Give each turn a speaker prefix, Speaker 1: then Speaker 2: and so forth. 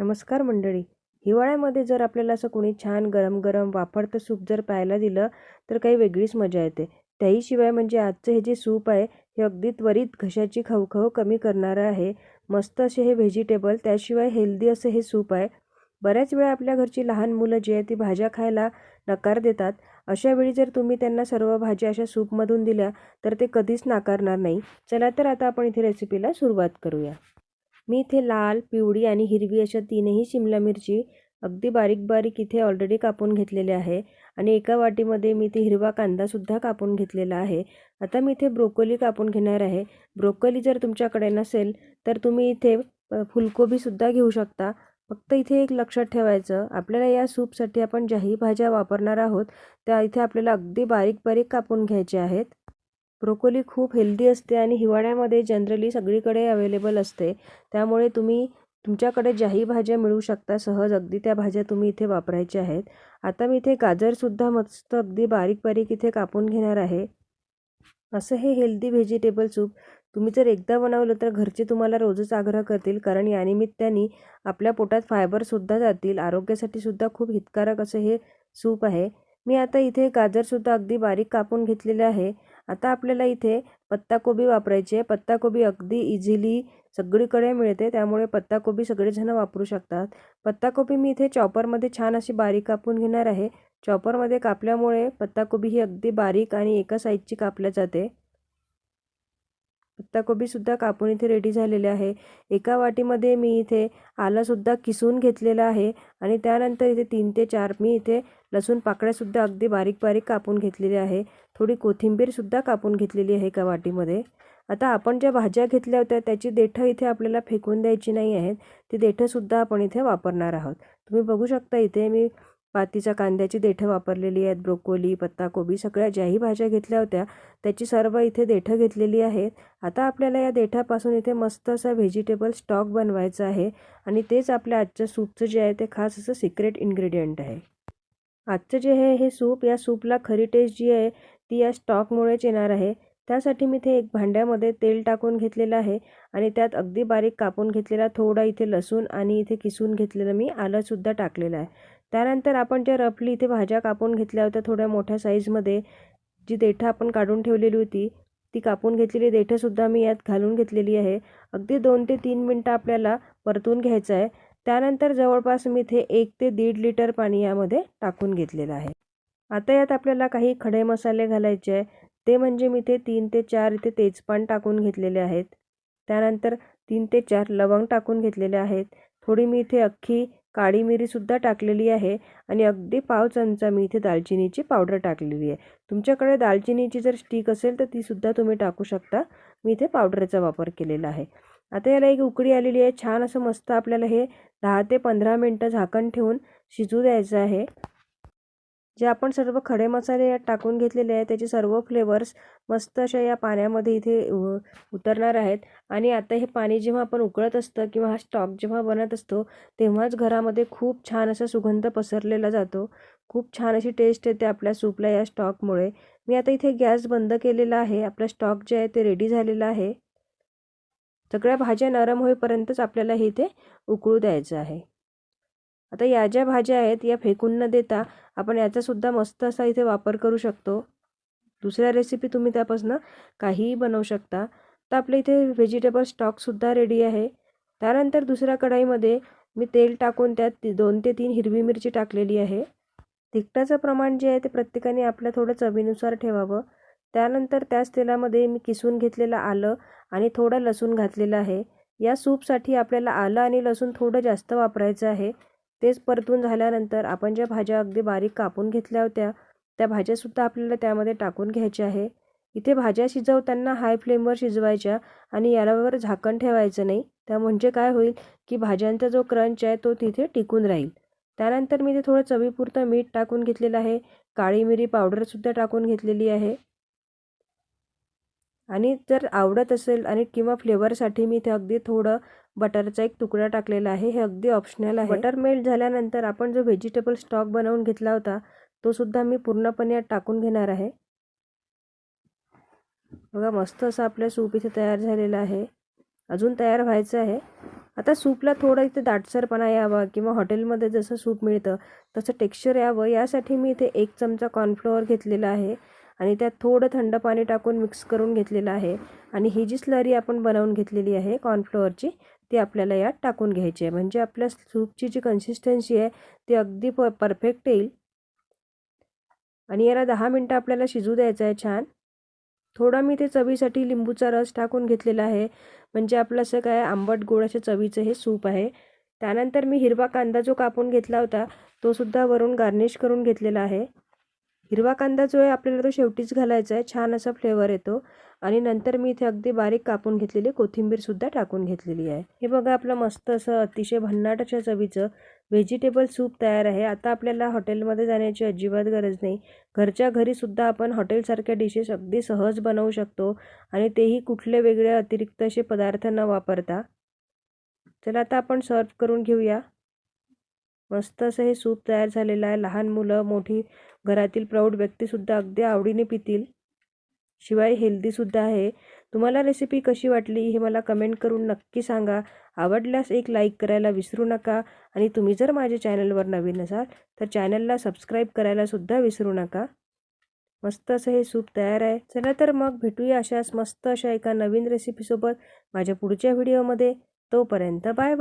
Speaker 1: नमस्कार मंडळी. हिवाळ्यामध्ये जर आपल्याला असं कोणी छान गरम गरम वाफडतं सूप जर प्यायला दिलं तर काही वेगळीच मजा येते. त्याहीशिवाय म्हणजे आजचं हे जे सूप आहे हे अगदी त्वरित घशाची खवखव कमी करणारं आहे. मस्त असे हे व्हेजिटेबल त्याशिवाय हेल्दी असं हे सूप आहे. बऱ्याच वेळा आपल्या घरची लहान मुलं जी आहे ती भाज्या खायला नकार देतात. अशा वेळी जर तुम्ही त्यांना सर्व भाज्या अशा सूपमधून दिल्या तर ते कधीच नाकारणार नाही. चला तर आता आपण इथे रेसिपीला सुरुवात करूया. मी इथे लाल पिवळी आणि हिरवी अशा तीनही शिमला मिरची अगदी बारीक बारीक इथे ऑलरेडी कापून घेतलेले आहे आणि एका वाटीमध्ये मी इथे हिरवा कांदासुद्धा कापून घेतलेला आहे. आता मी इथे ब्रोकोली कापून घेणार आहे. ब्रोकोली जर तुमच्याकडे नसेल तर तुम्ही इथे फुलकोबीसुद्धा घेऊ शकता. फक्त इथे एक लक्षात ठेवायचं आपल्याला या सूपसाठी आपण ज्याही भाज्या वापरणार आहोत त्या इथे आपल्याला अगदी बारीक बारीक कापून घ्यायच्या आहेत. ब्रोकोली खूप हेल्दी असते आणि हिवाळ्यामध्ये जनरली सगळीकडे अवेलेबल असते. त्यामुळे तुम्ही तुमच्याकडे ज्याही भाज्या मिळू शकता सहज अगदी त्या भाज्या तुम्ही इथे वापरायच्या आहेत. आता मी इथे गाजरसुद्धा मस्त अगदी बारीक बारीक इथे कापून घेणार आहे. असं हे हेल्दी व्हेजिटेबल सूप तुम्ही जर एकदा बनवलं तर घरचे तुम्हाला रोजच आग्रह करतील कारण यानिमित्ताने आपल्या पोटात फायबरसुद्धा जातील आरोग्यासाठी सुद्धा खूप हितकारक असं हे सूप आहे. मी आता इथे गाजरसुद्धा अगदी बारीक कापून घेतलेलं आहे. आता आपल्याला इथे पत्ताकोबी वापरायची आहे. पत्ताकोबी अगदी इझिली सगळीकडे मिळते. त्यामुळे पत्ताकोबी सगळेजण वापरू शकतात. पत्ताकोबी मी इथे चॉपरमध्ये छान अशी बारीक कापून घेणार आहे. चॉपरमध्ये कापल्यामुळे पत्ताकोबी ही अगदी बारीक आणि एका साईजची कापल्या जाते. पत्ताकोबीसुद्धा कापून इथे रेडी झालेले आहे. एका वाटीमध्ये मी इथे आलंसुद्धा किसून घेतलेलं आहे. आणि त्यानंतर इथे तीन ते चार मी इथे लसूण पाकळ्यासुद्धा अगदी बारीक बारीक कापून घेतलेली आहे. थोडी कोथिंबीरसुद्धा कापून घेतलेली आहे एका वाटीमध्ये. आता आपण ज्या भाज्या घेतल्या होत्या त्याची देठं इथे आपल्याला फेकून द्यायची नाही आहेत. ती देठंसुद्धा आपण इथे वापरणार आहोत. तुम्ही बघू शकता इथे मी पातीच्या कांद्याची देठं वापरलेली आहेत. ब्रोकोली पत्ताकोबी सगळ्या ज्याही भाज्या घेतल्या होत्या त्याची सर्व इथे देठं घेतलेली आहेत. आता आपल्याला या देठापासून इथे मस्त असा व्हेजिटेबल स्टॉक बनवायचा आहे आणि तेच आपल्या आजच्या सूपचं जे आहे ते खास असं सिक्रेट इन्ग्रेडियंट आहे. आजचं जे आहे हे सूप या सूपला खरी टेस्ट जी आहे ती या स्टॉकमुळेच येणार आहे. त्यासाठी मी इथे एक भांड्यामध्ये तेल टाकून घेतलेलं आहे आणि त्यात अगदी बारीक कापून घेतलेला थोडा इथे लसूण आणि इथे किसून घेतलेलं मी आलंसुद्धा टाकलेलं आहे. त्यानंतर आपण ज्या रफली इथे भाज्या कापून घेतल्या होत्या थोड्या मोठ्या साईजमध्ये जी देठं आपण काढून ठेवलेली होती ती कापून घेतलेली देठंसुद्धा मी यात घालून घेतलेली आहे. अगदी दोन ते तीन मिनटं आपल्याला परतून घ्यायचं आहे. त्यानंतर जवळपास मी इथे एक ते दीड लिटर पाणी यामध्ये टाकून घेतलेलं आहे. आता यात आपल्याला काही खडे मसाले घालायचे आहे ते म्हणजे मी इथे तीन ते चार इथे तेजपान टाकून घेतलेले आहेत. त्यानंतर तीन ते चार लवंग टाकून घेतलेले आहेत. थोडी मी इथे अख्खी काळी मिरीसुद्धा टाकलेली आहे आणि अगदी पाव चमचा मी इथे दालचिनीची पावडर टाकलेली आहे. तुमच्याकडे दालचिनीची जर स्टिक असेल तर तीसुद्धा तुम्ही टाकू शकता. मी इथे पावडरचा वापर केलेला आहे. आता याला एक उकळी आलेली आहे. छान असं मस्त आपल्याला हे दहा ते पंधरा मिनटं झाकण ठेवून शिजू द्यायचं आहे. जे आपण सर्व खडे मसाले यात टाकून घेतलेले आहेत त्याचे सर्व फ्लेवर्स मस्त अशा या पाण्यामध्ये इथे उ- उतरणार आहेत. आणि आता हे पाणी जेव्हा आपण उकळत असतं किंवा हा स्टॉक जेव्हा बनत असतो तेव्हाच घरामध्ये खूप छान असा सुगंध पसरलेला जातो. खूप छान अशी टेस्ट येते आपल्या सूपला या स्टॉकमुळे मी आता इथे गॅस बंद केलेला आहे. आपला स्टॉक जे आहे ते रेडी झालेलं आहे. सगळ्या भाज्या नरम होईपर्यंतच आपल्याला हे इथे उकळू द्यायचं आहे. आता या ज्या भाज्या आहेत या फेकून न देता आपण याचासुद्धा मस्त असा इथे वापर करू शकतो. दुसऱ्या रेसिपी तुम्ही त्यापासून काहीही बनवू शकता. तर आपल्या इथे व्हेजिटेबल स्टॉकसुद्धा रेडी आहे. त्यानंतर दुसऱ्या कढाईमध्ये मी तेल टाकून त्यात ती- दोन ते तीन हिरवी मिरची टाकलेली आहे. तिखटाचं प्रमाण जे आहे ते प्रत्येकाने आपल्या थोडं चवीनुसार ठेवावं. त्यानंतर त्याच तेलामध्ये मी किसून घेतलेलं आलं आणि थोडं लसूण घातलेलं आहे. या सूपसाठी आपल्याला आलं आणि लसूण थोडं जास्त वापरायचं आहे. तेच परतून झाल्यानंतर आपण ज्या भाज्या अगदी बारीक कापून घेतल्या होत्या त्या भाज्यासुद्धा आपल्याला त्यामध्ये टाकून घ्यायच्या आहे. इथे भाज्या शिजवताना हाय फ्लेमवर शिजवायच्या आणि यालावर झाकण ठेवायचं नाही. त्या म्हणजे काय होईल की भाज्यांचा जो क्रंच आहे तो तिथे टिकून राहील. त्यानंतर मी ते थोडं चवीपुरतं मीठ टाकून घेतलेलं आहे. काळी मिरी पावडरसुद्धा टाकून घेतलेली आहे. आणि जर आवडत असेल आणि किंवा फ्लेवरसाठी मी इथे अगदी थोडं बटरचा एक तुकडा टाकलेला आहे हे अगदी ऑप्शनल आहे. बटर मेल्ट झाल्यानंतर आपण जो व्हेजिटेबल स्टॉक बनवून घेतला होता तो सुद्धा मी पूर्णपणे टाकून घेणार आहे. बघा मस्त असं आपलं सूप इथे तयार झालेलं आहे. अजून तयार व्हायचं आहे. आता सूपला थोडं इथे दाटसरपणा यावा किंवा हॉटेलमध्ये जसं सूप मिळतं तसं टेक्स्चर यावं यासाठी मी इथे एक चमचा कॉर्नफ्लोअर घेतलेला आहे. आणि त्यात थोडं थंड पाणी टाकून मिक्स करून घेतलेलं आहे. आणि ही जी स्लरी आपण बनवून घेतलेली आहे कॉर्नफ्लोअरची ती आपल्याला यात टाकून घ्यायची आहे. म्हणजे आपल्या सूपची जी कन्सिस्टन्सी आहे ती अगदी प परफेक्ट येईल. आणि याला दहा मिनटं आपल्याला शिजू द्यायचं आहे छान. थोडा मी ते चवीसाठी लिंबूचा रस टाकून घेतलेला आहे. म्हणजे आपलं असं काय आंबट गोड असं चवीचं हे सूप आहे. त्यानंतर मी हिरवा कांदा जो कापून घेतला होता तो सुद्धा वरून गार्निश करून घेतलेला आहे. हिरवा कांदा जो आहे आपल्याला तो शेवटीच घालायचा आहे. छान असा फ्लेवर येतो. आणि नंतर मी इथे अगदी बारीक कापून घेतलेली कोथिंबीरसुद्धा टाकून घेतलेली आहे. हे बघा आपलं मस्त असं अतिशय भन्नाट अशा चवीचं व्हेजिटेबल सूप तयार आहे. आता आपल्याला हॉटेलमध्ये जाण्याची अजिबात गरज नाही. घरच्या घरीसुद्धा आपण हॉटेलसारख्या डिशेस अगदी सहज बनवू शकतो. आणि तेही कुठले वेगळे अतिरिक्त असे पदार्थ न वापरता. चला आता आपण सर्व करून घेऊया. मस्त असं हे सूप तयार झालेलं आहे. लहान मुलं मोठी घरातील प्रौढ व्यक्तीसुद्धा अगदी आवडीने पितील. शिवाय हेल्दीसुद्धा आहे. तुम्हाला रेसिपी कशी वाटली हे मला कमेंट करून नक्की सांगा. आवडल्यास एक लाईक करायला विसरू नका आणि तुम्ही जर माझ्या चॅनलवर नवीन असाल तर चॅनलला सबस्क्राईब करायलासुद्धा विसरू नका. मस्त असं हे सूप तयार आहे. चला तर मग भेटूया अशाच मस्त अशा एका नवीन रेसिपीसोबत माझ्या पुढच्या व्हिडिओमध्ये तोपर्यंत बाय बाय